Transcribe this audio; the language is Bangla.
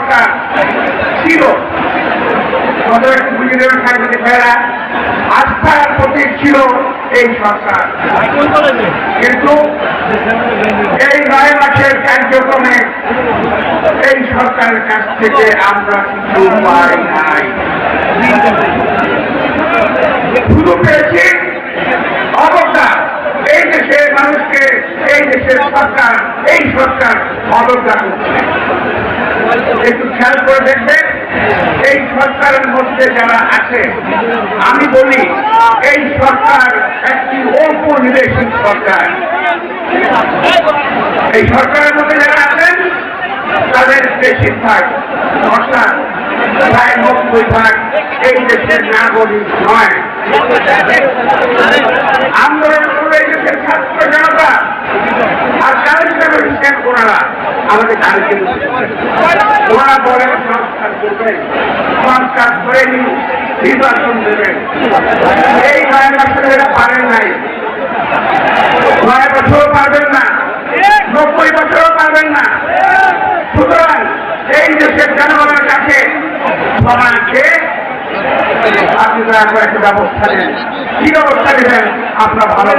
সংস্কার ছিল। আস্থার প্রতীক ছিল এই সরকার। কিন্তু এই নয় মাসের কার্যক্রমে এই সরকারের কাছ থেকে আমরা কিছু পাই নাই। শুধু পেয়েছি অবস্থা এই দেশের মানুষকে, এই দেশের সরকার, এই সরকার অবজ্ঞা করছে। একটু খেয়াল করে দেখবেন, এই সরকারের মধ্যে যারা আছে, আমি বলি, এই সরকার একটি ঔপনিবেশিক সরকার। এই সরকারের মধ্যে যারা আছেন, তাদের বেশিরভাগ অর্থাৎ প্রায় নব্বই ভাগ এই দেশের নাগরিক নয়। আন্দোলন করবে এই দেশের ছাত্র জনতা, আর কারও হিসাবে ওনারা আমাদের কালকে ওনারা বলেন সংস্কার করবেন। সংস্কার করে নির্বাচন দেবেন। এই নয় বছর এরা পারেন নাই। নয় বছরও পারবেন না, নব্বই বছরও পারবেন না। সুতরাং এই দেশের জনগণের কাছে সমাজকে আপনি দয়া করে একটা ব্যবস্থা নেন। কি ব্যবস্থা নেবেন? আপনার ভালো